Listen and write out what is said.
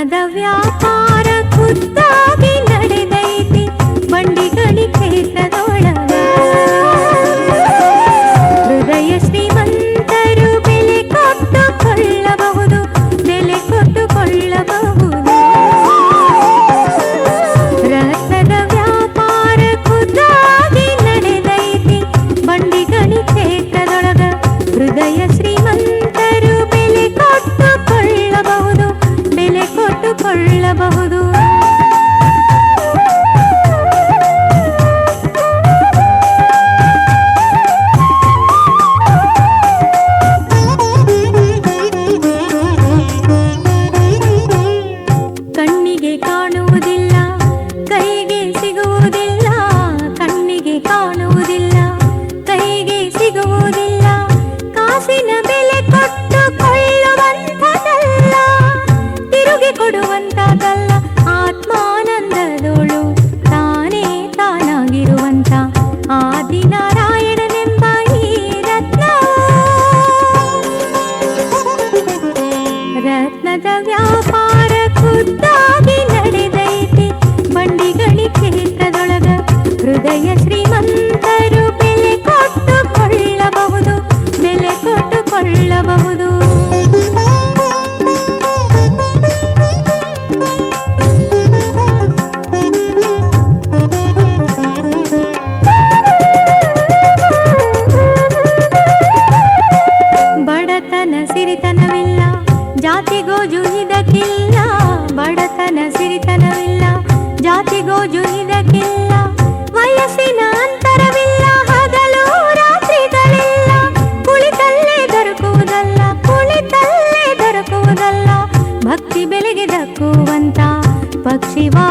మనద వ్యాపార ಕಾಣುವುದಿಲ್ಲ, ಕೈಗೆ ಸಿಗುವುದಿಲ್ಲ, ಕಣ್ಣಿಗೆ ಕಾಣುವುದಿಲ್ಲ, ಕೈಗೆ ಸಿಗುವುದಿಲ್ಲ, ಕಾಸಿನ ಬೆಲೆ ಕೊಟ್ಟು ಕೊಳ್ಳುವಂಥದ್ದಲ್ಲ ತಿರುಗಿ ಕೊಡುವಂಥದ್ದಲ್ಲ, ಆತ್ಮಾನಂದದೋಳು, ತಾನೇ ತಾನಾಗಿರುವಂಥ ಈ ರತ್ನವು ರತ್ನದ ವ್ಯಾಪಾರ ಸಿರಿತನವಿಲ್ಲ, ಜಾತಿಗೋ ಜುಹಿದಕ್ಕಿಲ್ಲ, ಬಡತನ ಸಿರಿತನವಿಲ್ಲ, ಜಾತಿಗೋ ಜುಹಿದಕ್ಕಿಲ್ಲ, ವಯಸ್ಸಿನ ಅಂತರವಿಲ್ಲ, ಹಗಲು ರಾತ್ರಿಗಳಿಲ್ಲ, ಕುಳಿತಲ್ಲೇ ದೊರಕುವುದಲ್ಲ ಕುಳಿತಲ್ಲೇ ದೊರಕುವುದಲ್ಲ, ಭಕ್ತಿ ಬೆಲೆಗೆ ದಕ್ಕುವಂತ ಪಕ್ಷಿವಾ